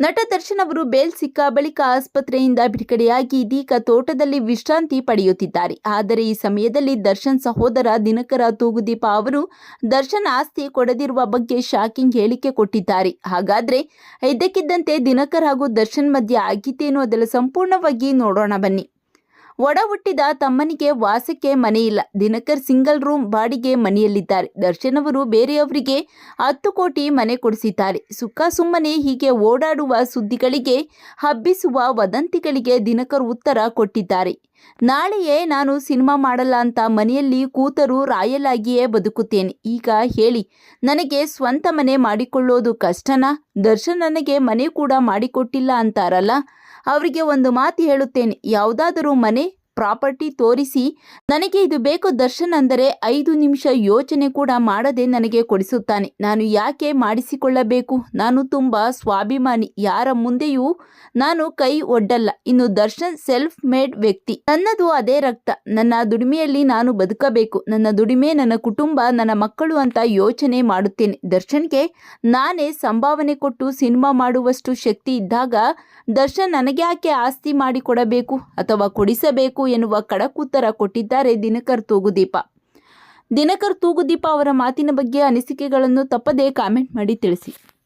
ನಟ ದರ್ಶನ್ ಅವರು ಬೇಲ್ ಸಿಕ್ಕ ಬಳಿಕ ಆಸ್ಪತ್ರೆಯಿಂದ ಬಿಡುಗಡೆಯಾಗಿ ಇದೀಗ ತೋಟದಲ್ಲಿ ವಿಶ್ರಾಂತಿ ಪಡೆಯುತ್ತಿದ್ದಾರೆ. ಆದರೆ ಈ ಸಮಯದಲ್ಲಿ ದರ್ಶನ್ ಸಹೋದರ ದಿನಕರ ತೂಗುದೀಪ ಅವರು ದರ್ಶನ್ ಆಸ್ತಿ ಕೊಡದಿರುವ ಬಗ್ಗೆ ಶಾಕಿಂಗ್ ಹೇಳಿಕೆ ಕೊಟ್ಟಿದ್ದಾರೆ. ಹಾಗಾದ್ರೆ ಇದ್ದಕ್ಕಿದ್ದಂತೆ ದಿನಕರ್ ಹಾಗೂ ದರ್ಶನ್ ಮಧ್ಯೆ ಆಗಿತ್ತೇನೋ ಅದೆಲ್ಲ ಸಂಪೂರ್ಣವಾಗಿ ನೋಡೋಣ ಬನ್ನಿ. ಒಡ ಹುಟ್ಟಿದ ತಮ್ಮನಿಗೆ ವಾಸಕ್ಕೆ ಮನೆಯಿಲ್ಲ. ದಿನಕರ್ ಸಿಂಗಲ್ ರೂಮ್ ಬಾಡಿಗೆ ಮನೆಯಲ್ಲಿದ್ದಾರೆ. ದರ್ಶನ್ ಅವರು ಬೇರೆಯವರಿಗೆ ಹತ್ತು ಕೋಟಿ ಮನೆ ಕೊಡಿಸಿದ್ದಾರೆ. ಸುಖ ಸುಮ್ಮನೆ ಹೀಗೆ ಓಡಾಡುವ ಸುದ್ದಿಗಳಿಗೆ, ಹಬ್ಬಿಸುವ ವದಂತಿಗಳಿಗೆ ದಿನಕರ್ ಉತ್ತರ ಕೊಟ್ಟಿದ್ದಾರೆ. ನಾಳೆಯೇ ನಾನು ಸಿನಿಮಾ ಮಾಡಲ್ಲ ಅಂತ ಮನೆಯಲ್ಲಿ ಕೂತರು ರಾಯಲಾಗಿಯೇ ಬದುಕುತ್ತೇನೆ. ಈಗ ಹೇಳಿ, ನನಗೆ ಸ್ವಂತ ಮನೆ ಮಾಡಿಕೊಳ್ಳೋದು ಕಷ್ಟನಾ? ದರ್ಶನ್ ನನಗೆ ಮನೆ ಕೂಡ ಮಾಡಿಕೊಟ್ಟಿಲ್ಲ ಅಂತಾರಲ್ಲ? ಅವರಿಗೆ ಒಂದು ಮಾತು ಹೇಳುತ್ತೇನೆ. ಯಾವುದಾದರೂ ಮನೆ ಪ್ರಾಪರ್ಟಿ ತೋರಿಸಿ ನನಗೆ ಇದು ಬೇಕು ದರ್ಶನ್ ಅಂದರೆ ಐದು ನಿಮಿಷ ಯೋಚನೆ ಕೂಡ ಮಾಡದೆ ನನಗೆ ಕೊಡಿಸುತ್ತಾನೆ. ನಾನು ಯಾಕೆ ಮಾಡಿಸಿಕೊಳ್ಳಬೇಕು? ನಾನು ತುಂಬ ಸ್ವಾಭಿಮಾನಿ. ಯಾರ ಮುಂದೆಯೂ ನಾನು ಕೈ ಒಡ್ಡಲ್ಲ. ಇನ್ನು ದರ್ಶನ್ ಸೆಲ್ಫ್ ಮೇಡ್ ವ್ಯಕ್ತಿ. ನನ್ನದು ಅದೇ ರಕ್ತ. ನನ್ನ ದುಡಿಮೆಯಲ್ಲಿ ನಾನು ಬದುಕಬೇಕು. ನನ್ನ ದುಡಿಮೆ, ನನ್ನ ಕುಟುಂಬ, ನನ್ನ ಮಕ್ಕಳು ಅಂತ ಯೋಚನೆ ಮಾಡುತ್ತೇನೆ. ದರ್ಶನ್ಗೆ ನಾನೇ ಸಂಭಾವನೆ ಕೊಟ್ಟು ಸಿನಿಮಾ ಮಾಡುವಷ್ಟು ಶಕ್ತಿ ಇದ್ದಾಗ ದರ್ಶನ್ ನನಗೆ ಯಾಕೆ ಆಸ್ತಿ ಮಾಡಿಕೊಡಬೇಕು ಅಥವಾ ಕೊಡಿಸಬೇಕು ಎನ್ನುವ ಖಡಕ್ ಉತ್ತರ ಕೊಟ್ಟಿದ್ದಾರೆ ದಿನಕರ್ ತೂಗುದೀಪ. ದಿನಕರ್ ತೂಗುದೀಪ ಅವರ ಮಾತಿನ ಬಗ್ಗೆ ಅನಿಸಿಕೆಗಳನ್ನು ತಪ್ಪದೇ ಕಾಮೆಂಟ್ ಮಾಡಿ ತಿಳಿಸಿ.